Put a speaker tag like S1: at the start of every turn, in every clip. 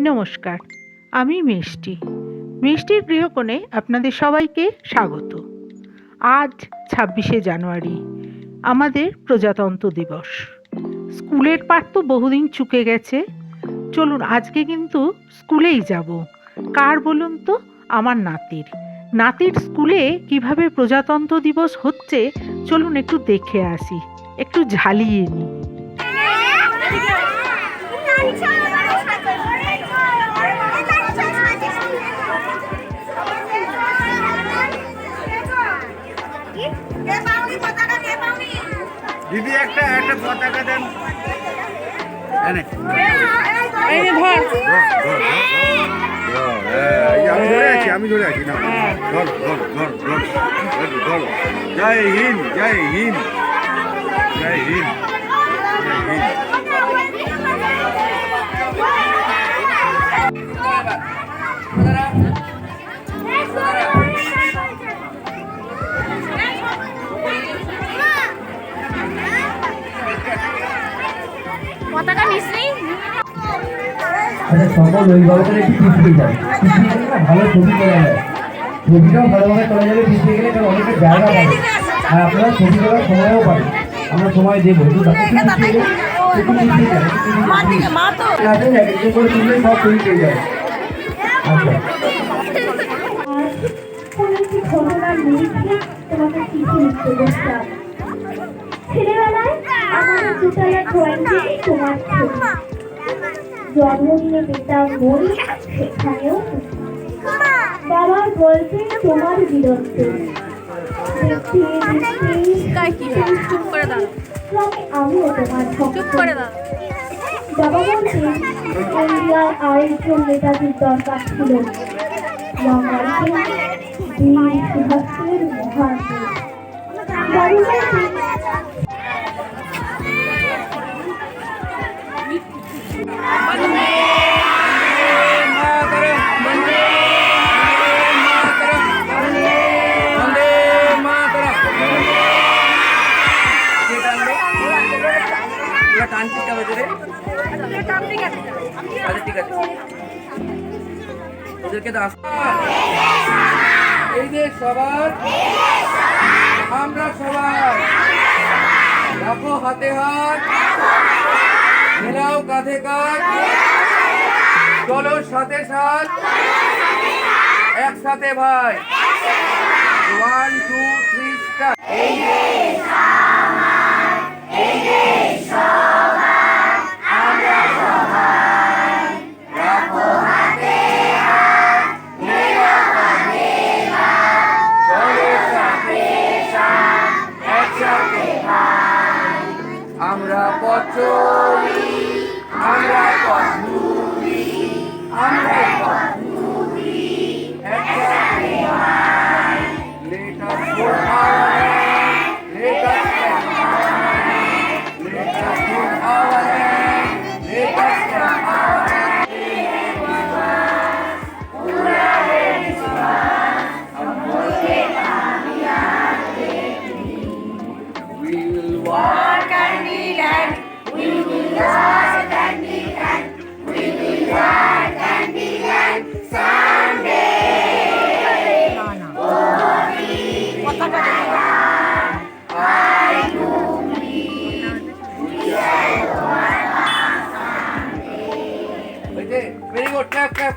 S1: নমস্কার, আমি মিষ্টি। মিষ্টির গৃহকোণে আপনাদের সবাইকে স্বাগত। আজ ছাব্বিশে জানুয়ারি, আমাদের প্রজাতন্ত্র দিবস। স্কুলের পাঠ তো বহুদিন চুকে গেছে। চলুন, আজকে কিন্তু স্কুলেই যাব। কার বলুন তো? আমার নাতির। নাতির স্কুলে কীভাবে প্রজাতন্ত্র দিবস হচ্ছে, চলুন একটু দেখে আসি। একটু ঝালিয়ে নিই।
S2: দিদি একটা একটা পতাকা দেন
S3: এই যে ধর
S2: আমি ধরে আছি আমি ধরে আছি না ধর ধর ধর ধর, ধর জয় হিন্দ জয় হিন্দ জয় হিন্দ
S4: আচ্ছা সকল অভিভাবকের একটু পিছিয়ে যায় পিছিয়ে গেলে না ভালো ছবি তোলা যায়। ছবিটাও ভালোভাবে তোলা যাবে পিছিয়ে গেলে কারণ অনেকটা জায়গা পাবে। আর আপনারা ছবি করার সময়ও পাবেন। আমরা সময় দেবো কিন্তু তাতে একটু পিছিয়ে গেলে একটু পিছিয়ে যায়, একটু পিছিয়ে
S3: মা দিকে মা তো।
S4: যায়। আছে না, একটু করে তুললে সব ছবি পেয়ে যাবে। আচ্ছা।
S5: ঘটনার নিরিখে তোমাকে চিঠি লিখতে বসলাম ছেলেবেলায় আমার দুতলা ড্রয়িং রুমে তোমার ছবি। জন্মদিনে পেতাম বই সেখানেও। বাবার গল্পে তোমার বীরত্ব আমিও তোমার
S3: চুপ করে
S5: বাবা বলতেন ইন্ডিয়ার আরেকজন নেতাজির দরকার ছিল। সুভাষের মহান
S6: এই যে সবার আমরা সবাই রাখো হাতে হাত মেলাও কাঁধে কাঁধ চলো সাথে সাথ একসাথে ভাই one two three star Very good. Clap, clap,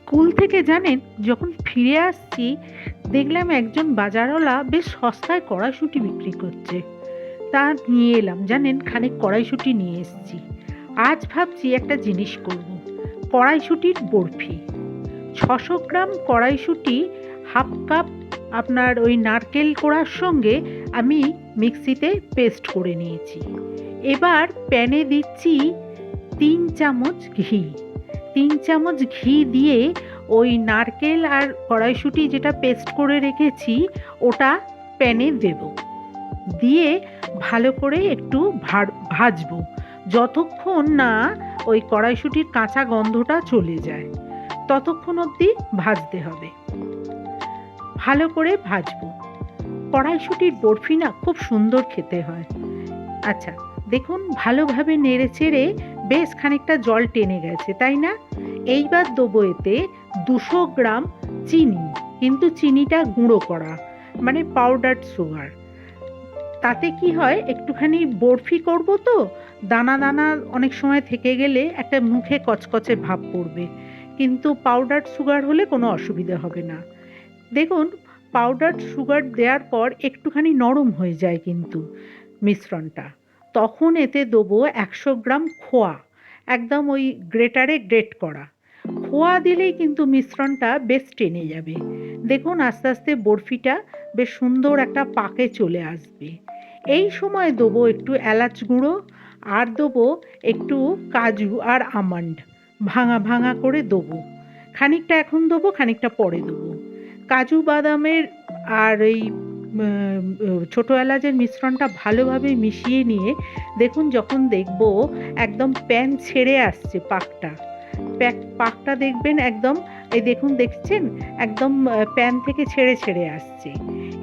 S1: school থেকে জানেন, যখন ফিরে আসছি, দেখলাম একজন বাজারওয়ালা বেশ সস্তায় কড়াইশুঁটি বিক্রি করছে। তা নিয়ে এলাম, জানেন, খানিক কড়াইশুঁটি নিয়ে এসেছি। আজ ভাবছি একটা জিনিস করব, কড়াইশুঁটির বরফি। ছশো গ্রাম কড়াইশুঁটি হাফ কাপ আপনার ওই নারকেল কোড়ার সঙ্গে আমি মিক্সিতে পেস্ট করে নিয়েছি। এবার প্যানে দিচ্ছি তিন চামচ ঘি। তিন চামচ ঘি দিয়ে ওই নারকেল আর কড়াইশুঁটি যেটা পেস্ট করে রেখেছি, ওটা প্যানে দেব। দিয়ে ভালো করে একটু ভাজবো, যতক্ষণ না ওই কড়াইশুঁটির কাঁচা গন্ধটা চলে যায়, ততক্ষণ অবধি ভাজতে হবে। ভালো করে ভাজবো। কড়াইশুঁটির বরফি না খুব সুন্দর খেতে হয়। আচ্ছা দেখুন, ভালোভাবে নেড়ে চেড়ে বেশ খানিকটা জল টেনে গেছে, তাই না? এইবার দেবো এতে দুশো গ্রাম চিনি, কিন্তু চিনিটা গুঁড়ো করা মানে পাউডার সুগার তাতে কি হয়, একটুখানি বরফি করব তো, দানা দানা অনেক সময় থেকে গেলে একটা মুখে কচকচে ভাব পড়বে। কিন্তু পাউডার সুগার হলে কোনো অসুবিধা হবে না। দেখুন পাউডার সুগার দেওয়ার পর একটুখানি নরম হয়ে যায় কিন্তু মিশ্রণটা। তখন এতে দেবো একশো গ্রাম খোয়া, একদম ওই গ্রেটারে গ্রেট করা। খোয়া দিলেই কিন্তু মিশ্রণটা বেশ টেনে যাবে। দেখুন, আস্তে আস্তে বরফিটা বেশ সুন্দর একটা পাকে চলে আসবে। এই সময় দেবো একটু এলাচ গুঁড়ো আর দেবো একটু কাজু আর আমন্ড। ভাঙা ভাঙা করে দেবো। খানিকটা এখন দেবো, খানিকটা পরে দেবো। কাজু বাদামের আর এই ছোটো এলাচের মিশ্রণটা ভালোভাবে মিশিয়ে নিয়ে দেখুন যখন দেখব একদম প্যান ছেড়ে আসছে পাকটা। প্যাক, পাকটা দেখবেন একদম, এই দেখুন দেখছেন, একদম প্যান থেকে ছেড়ে ছেড়ে আসছে।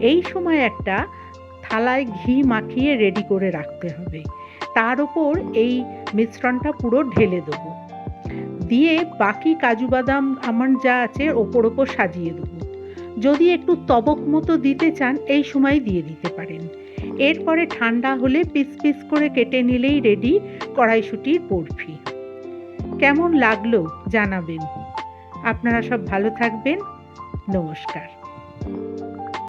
S1: এই সময় একটা থালায় ঘি মাখিয়ে রেডি করে রাখতে হবে। তার ওপর এই মিশ্রণটা পুরো ঢেলে দেবো। দিয়ে বাকি কাজু বাদাম আমার যা আছে ওপর ওপর সাজিয়ে দেবো। যদি একটু তবক মতো দিতে চান, এই সময় দিয়ে দিতে পারেন। এরপরে ঠান্ডা হলে পিস পিস করে কেটে নিলেই রেডি কড়াইশুটির বরফি। কেমন লাগল জানাবেন। আপনারা সব ভালো থাকবেন। নমস্কার।